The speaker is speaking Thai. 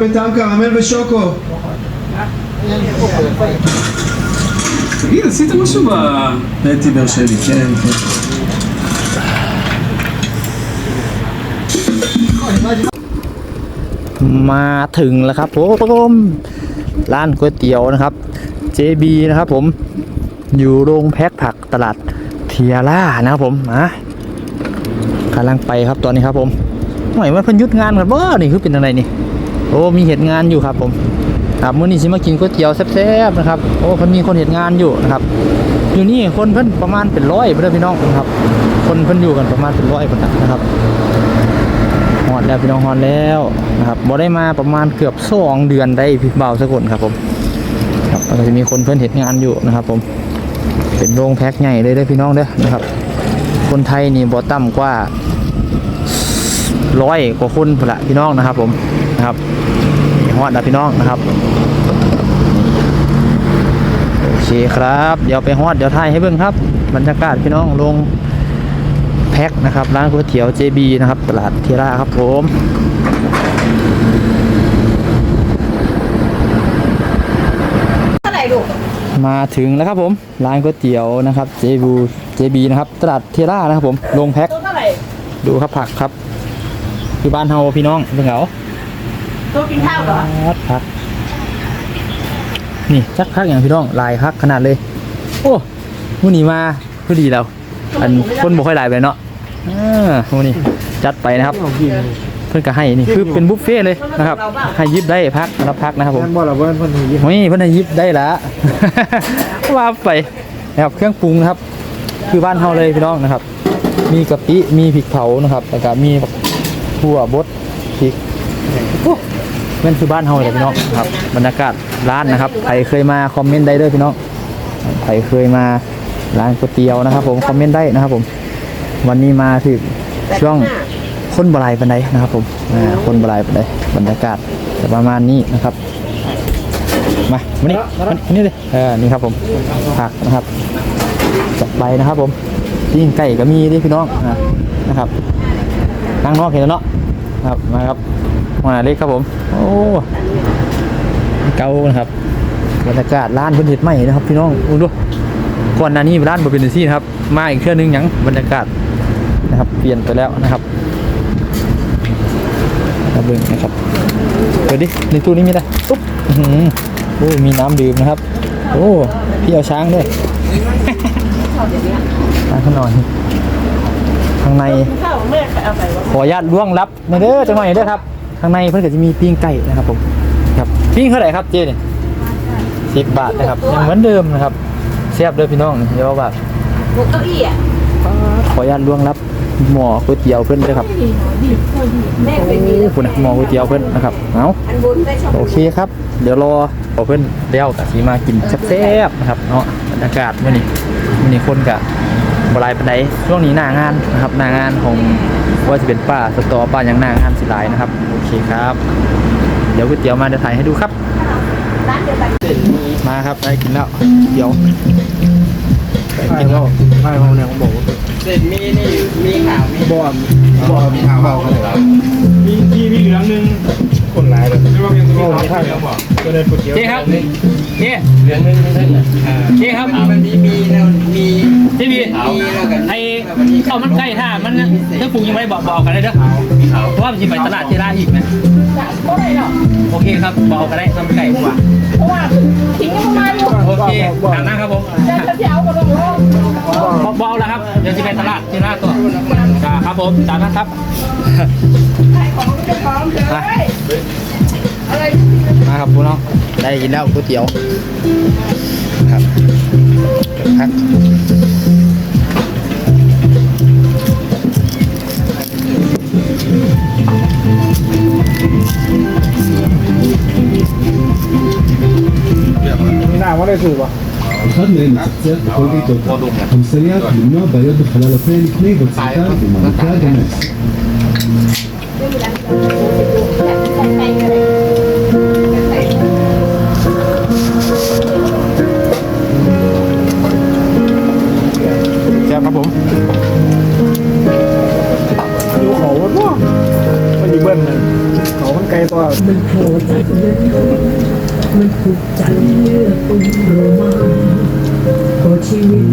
בטעם קרמל ושוקו. תגיד, עשית משהו ב... נטי באר שלי, כן, כן. มาถึงแล้วครับผมร้านก๋วยเตี๋ยวนะครับ JB นะครับผมอยู่โรงแพ็คผักตลาดเทียร่านะครับผมมากำลังไปครับตอนนี้ครับผมหน่อยว่าเพิ่นหยุดงานกันบ่นี่คือเป็นอะไรนี่ โอ้มีเหตุงานอยู่ครับผมครับมื้อนี้สิมากินก๋วยเตี๋ยวแซ่บๆนะครับโอ้เพิ่นมีคนเหตุงานอยู่นะครับ อยู่นี่คนเพิ่นประมาณเป็นร้อยเพื่อนพี่น้องนะครับ คนเพิ่นอยู่กันประมาณเป็นร้อยคนนะครับฮอดแล้วพี่น้องฮอดแล้วนะครับบ่ได้มาประมาณเกือบสองเดือนได้พี่เบาสกุลครับผมครับก็จะมีคนเพื่อนเห็นงานอยู่นะครับ ผมเป็นโรงแพ็คใหญ่เลยเด้พี่น้องเด้อนะครับ คนไทยนี่บ่ต่ำกว่า ร้อยกว่าคนพุ่นละพี่น้องนะครับ ผมนะครับนี่ฮอดแล้วพี่น้องนะครับโอเคครับ เดี๋ยวไปฮอดเดี๋ยวถ่ายให้เบิ่งครับ บรรยากาศพี่น้องลงแพ็คนะครับร้านก๋วยเตี๋ยว JB นะครับ ตลาดเทียร่าครับผมเท่าไหร่ลูกมาถึงแล้วครับผมร้านก๋วยเตี๋ยวนะครับ JB JB นะครับ ตลาดเทียร่านะครับผมลงแพ็คตัวเท่าไหร่ดูครับผักครับ คือบ้านเฮาพี่น้องเป็นเหงาตัวกินข้าวเหรอผักผักนี่จักพักอย่างพี่น้องลายพักขนาดเลย โอ้มื้อนี้มาพอดีแล้วอันคนบ่ค่อยหลายไปเนาะอ่ามื้อนี้จัดไปนะครับ เพื่อนก็ให้นี่คือเป็นบุฟเฟ่ต์เลยนะครับให้ยิบได้พักรับพักนะครับผมบ่ละเว้นเพิ่นนี่โอ้ยเพื่อนให้ยิบได้ละว่าไปนะครับเครื่องปรุงนะครับ คือบ้านเฮาเลยพี่น้องนะครับ มีกะปิมีพริกเผานะครับแล้วก็มี ถั่วบดพริกโอ้นั่นคือบ้านเฮาเลยพี่น้องครับบรรยากาศร้านนะครับใครเคยมาคอมเมนต์ได้เลยพี่น้องใครเคยมาร้านก๋วยเตี๋ยวนะครับ ผมคอมเมนต์ได้นะครับผม วันนี้มาถึงช่วงคนบลายปันไดนะครับผมอ่าคนบลายปันไดบรรยากาศประมาณนี้นะครับ มามานี่มานี่เลยเออนี่ครับผมผักนะครับจัดไปนะครับผมยิ่งไก่ก็มีดิพี่น้องนะครับนั่งนอกเห็นแล้วเนาะ ครับมาครับมาเล็กครับผม โอ้เก่านะครับบรรยากาศร้านเพิ่นเฮ็ดใหม่นะครับ พี่น้องอู้ดูก่อนหน้านี้ร้านบ่เป็นซี่นะครับ มาอีกเทื่องนึงยังบรรยากาศนะครับ เปลี่ยนไปแล้วนะครับมาเบิ่งนะครับเดี๋ยวดิในตู้นี้มีอะไรปุ๊บโอ้มีน้ำดื่มนะครับ โอ้พี่เอาช้างด้วยช้างขนอยข้างในข้าวแม่เอาไปวะขออนุญาตล่วงลับในเด้อจังหน่อยเด้อครับข้างในเพื่อนก็จะมีปิ้งไก่นะครับผมครับปิ้งเท่าไหร่ครับเจ๊เนี่ยสิบบาทนะครับยังเหมือนเดิมนะครับเสียบเด้อพี่น้องเดี๋ยวว่าลูกเก้าอี้อะขออนุญาตล่วงลับหม้อก๋วยเตี๋ยวเพื่อนด้วยครับแม่เป็นมีโอ้คุณหม้อก๋วยเตี๋ยวเพื่อนนะครับ เอาอันบนได้ชอบโอเคครับ เดี๋ยวรอขอเพื่อนเลี้ยวกับสีมากินแซ่บๆนะครับเนาะบรรยากาศมื่อนี้มื่อนี้คนกับ บหลายปันไดช่วงนี้หน้างานนะครับหน้างานของว่าจะเป็นป้าสตอป้าอย่างหน้างานสิหลายนะครับโอเคครับ เดี๋ยวก๋วยเตี๋ยวมาเดี๋ยวถ่ายให้ดูครับร้านเดียวกันมาครับได้กินแล้วเดี๋ยวไปใช่กินแล้แล้ววใช่เขาเนี่ยเขาบอกว่าเส้นมีนี่มีข่าวมีบ่อมบ่อมีข่าวเขาเลยมีมีมีเหลืองหนึ่งคนร้ายเลยไม่ว่าเป็นตัวโอ้ขาวไม่ใช่เหลืองบอกก็เลยก๋วยเตี๋ยวเจ๊ครับเจ๊เหลืองนึงไม่ใช่เหรออ่าเจ๊ครับมันมีมีแล้ ข้ามันไก่ถ้ามันถ้าปรุงยังไม่ได้บอกบอกกันเลยเด้อเพราะว่ามันจะไปตลาดที่ร้านอีกนะเท่าไหร่หรอโอเคครับบอกกันได้ข้าวมันไก่ดีกว่าเพราะว่าทิ้งยังไม่มาอยู่โอเคตามนั้นครับผมแต่ถ้าจะเอาก็ต้องบอกบอกแล้วครับ เดี๋ยวจะไปตลาดที่หน้าตัวครับผมตามนั้นครับขายของจะพร้อมเลยอมาครับพี่น้องได้กินแล้วก๋วยเตี๋ยวครับพัก خدنا الانتساب بكل إدارة خمسية من نوع بياض الخلال الثاني 2 بالسلطان بمنطقة جنس เบิ้ลเขามันไกลตัวมันโผล่จเยอะมันผูกใจเยอะตุ้มโรมาพอชีวิต